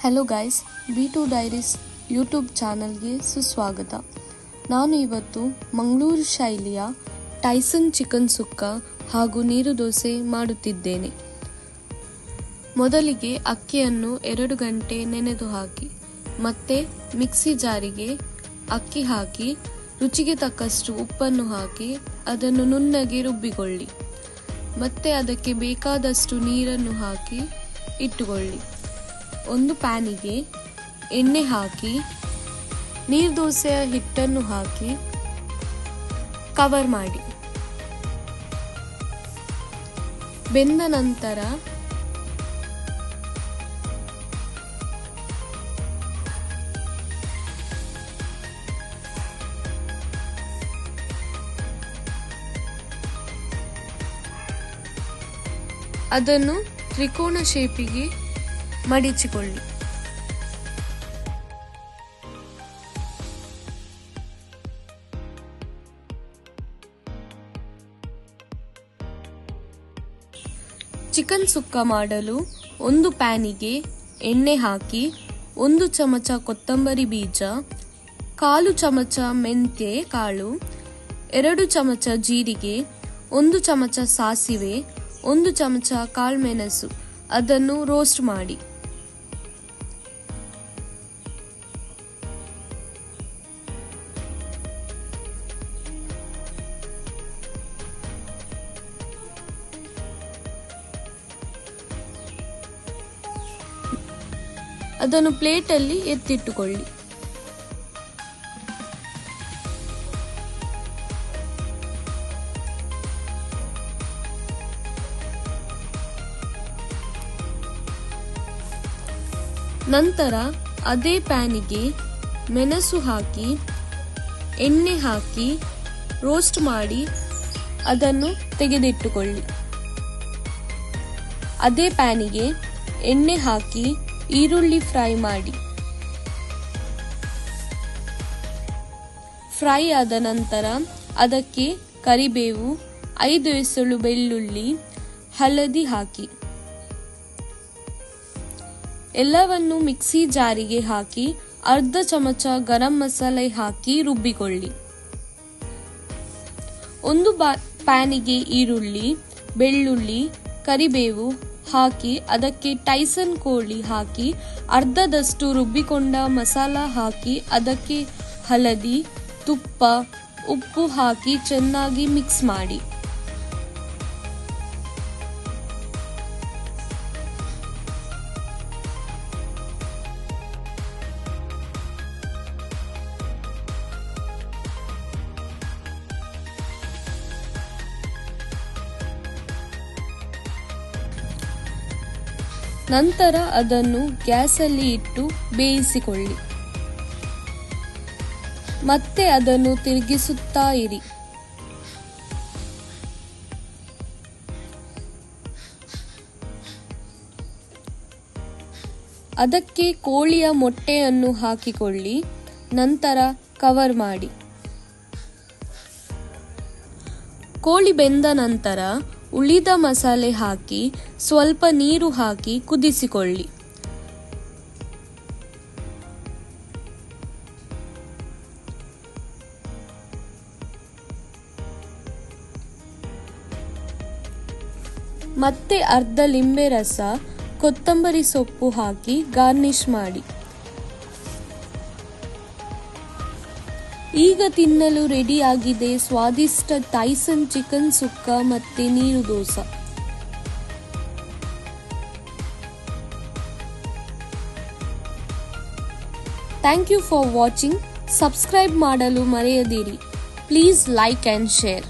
Hello guys B two diaries YouTube ಚಾನಲ್ಗೆ ಸುಸ್ವಾಗತ. ನಾನು ಇವತ್ತು ಮಂಗಳೂರು ಶೈಲಿಯ ಟೈಸನ್ ಚಿಕನ್ ಸುಕ್ಕ ಹಾಗೂ ನೀರು ದೋಸೆ ಮಾಡುತ್ತಿದ್ದೇನೆ. ಮೊದಲಿಗೆ ಅಕ್ಕಿಯನ್ನು ಎರಡು ಗಂಟೆ ನೆನೆದು ಹಾಕಿ, ಮತ್ತೆ ಮಿಕ್ಸಿ ಜಾರಿಗೆ ಅಕ್ಕಿ ಹಾಕಿ, ರುಚಿಗೆ ತಕ್ಕಷ್ಟು ಉಪ್ಪನ್ನು ಹಾಕಿ, ಅದನ್ನು ನುಣ್ಣಗೆ ರುಬ್ಬಿಕೊಳ್ಳಿ. ಮತ್ತೆ ಅದಕ್ಕೆ ಬೇಕಾದಷ್ಟು ನೀರನ್ನು ಹಾಕಿ ಇಟ್ಟುಕೊಳ್ಳಿ. ಒಂದು ಪ್ಯಾನಿಗೆ ಎಣ್ಣೆ ಹಾಕಿ, ನೀರು ದೋಸೆಯ ಹಿಟ್ಟನ್ನು ಹಾಕಿ ಕವರ್ ಮಾಡಿ. ಬೆಂದ ನಂತರ ಅದನ್ನು ತ್ರಿಕೋಣ ಶೇಪಿಗೆ ಮಡಿಚಿಕೊಳ್ಳಿ. ಚಿಕನ್ ಸುಕ್ಕ ಮಾಡಲು ಒಂದು ಪ್ಯಾನಿಗೆ ಎಣ್ಣೆ ಹಾಕಿ, ಒಂದು ಚಮಚ ಕೊತ್ತಂಬರಿ ಬೀಜ, ಕಾಲು ಚಮಚ ಮೆಂತ್ಯೆ ಕಾಳು, ಎರಡು ಚಮಚ ಜೀರಿಗೆ, ಒಂದು ಚಮಚ ಸಾಸಿವೆ, ಒಂದು ಚಮಚ ಕಾಳುಮೆಣಸು, ಅದನ್ನು ರೋಸ್ಟ್ ಮಾಡಿ. ಅದನ್ನು ಪ್ಲೇಟಲ್ಲಿ ಎತ್ತಿಟ್ಟುಕೊಳ್ಳಿ. ನಂತರ ಅದೇ ಪ್ಯಾನಿಗೆ ಮೆಣಸು ಹಾಕಿ, ಎಣ್ಣೆ ಹಾಕಿ, ರೋಸ್ಟ್ ಮಾಡಿ ಅದನ್ನು ತೆಗೆದಿಟ್ಟುಕೊಳ್ಳಿ. ಅದೇ ಪ್ಯಾನಿಗೆ ಎಣ್ಣೆ ಹಾಕಿ ಈರುಳ್ಳಿ ಫ್ರೈ ಮಾಡಿ. ಫ್ರೈ ಆದ ನಂತರ ಅದಕ್ಕೆ ಕರಿಬೇವು, ಐದು ಎಸಳು ಬೆಳ್ಳುಳ್ಳಿ, ಹಳದಿ ಹಾಕಿ. ಎಲ್ಲವನ್ನು ಮಿಕ್ಸಿ ಜಾರಿಗೆ ಹಾಕಿ ಅರ್ಧ ಚಮಚ ಗರಂ ಮಸಾಲೆ ಹಾಕಿ ರುಬ್ಬಿಕೊಳ್ಳಿ. ಒಂದು ಬಾ, ಪ್ಯಾನಿಗೆ ಈರುಳ್ಳಿ, ಬೆಳ್ಳುಳ್ಳಿ, ಕರಿಬೇವು ಹಾಕಿ, ಅದಕ್ಕೆ ಟೈಸನ್ ಕೋಳಿ ಹಾಕಿ, ಅರ್ಧದಷ್ಟು ರುಬ್ಬಿಕೊಂಡ ಮಸಾಲ ಹಾಕಿ, ಅದಕ್ಕೆ ಹಳದಿ, ತುಪ್ಪ, ಉಪ್ಪು ಹಾಕಿ ಚೆನ್ನಾಗಿ ಮಿಕ್ಸ್ ಮಾಡಿ. ನಂತರ ಅದನ್ನು ಗ್ಯಾಸಲ್ಲಿ ಇಟ್ಟು ಬೇಯಿಸಿಕೊಳ್ಳಿ. ಮತ್ತೆ ಅದನ್ನು ತಿರುಗಿಸುತ್ತಾ ಇರಿ. ಅದಕ್ಕೆ ಕೋಳಿಯ ಮೊಟ್ಟೆಯನ್ನು ಹಾಕಿಕೊಳ್ಳಿ. ನಂತರ ಕವರ್ ಮಾಡಿ. ಕೋಳಿ ಬೆಂದ ನಂತರ ಉಳಿದ ಮಸಾಲೆ ಹಾಕಿ ಸ್ವಲ್ಪ ನೀರು ಹಾಕಿ ಕುದಿಸಿಕೊಳ್ಳಿ. ಮತ್ತೆ ಅರ್ಧ ಲಿಂಬೆ ರಸ, ಕೊತ್ತಂಬರಿ ಸೊಪ್ಪು ಹಾಕಿ ಗಾರ್ನಿಶ್ ಮಾಡಿ. ಈಗ ತಿನ್ನಲು ರೆಡಿಯಾಗಿದೆ ಸ್ವಾದಿಷ್ಟ ಟೈಸನ್ ಚಿಕನ್ ಸುಕ್ಕ ಮತ್ತೆ neer dosa. Thank you for watching subscribe ಮಾಡಲು ಮರೆಯದಿರಿ. Please like and share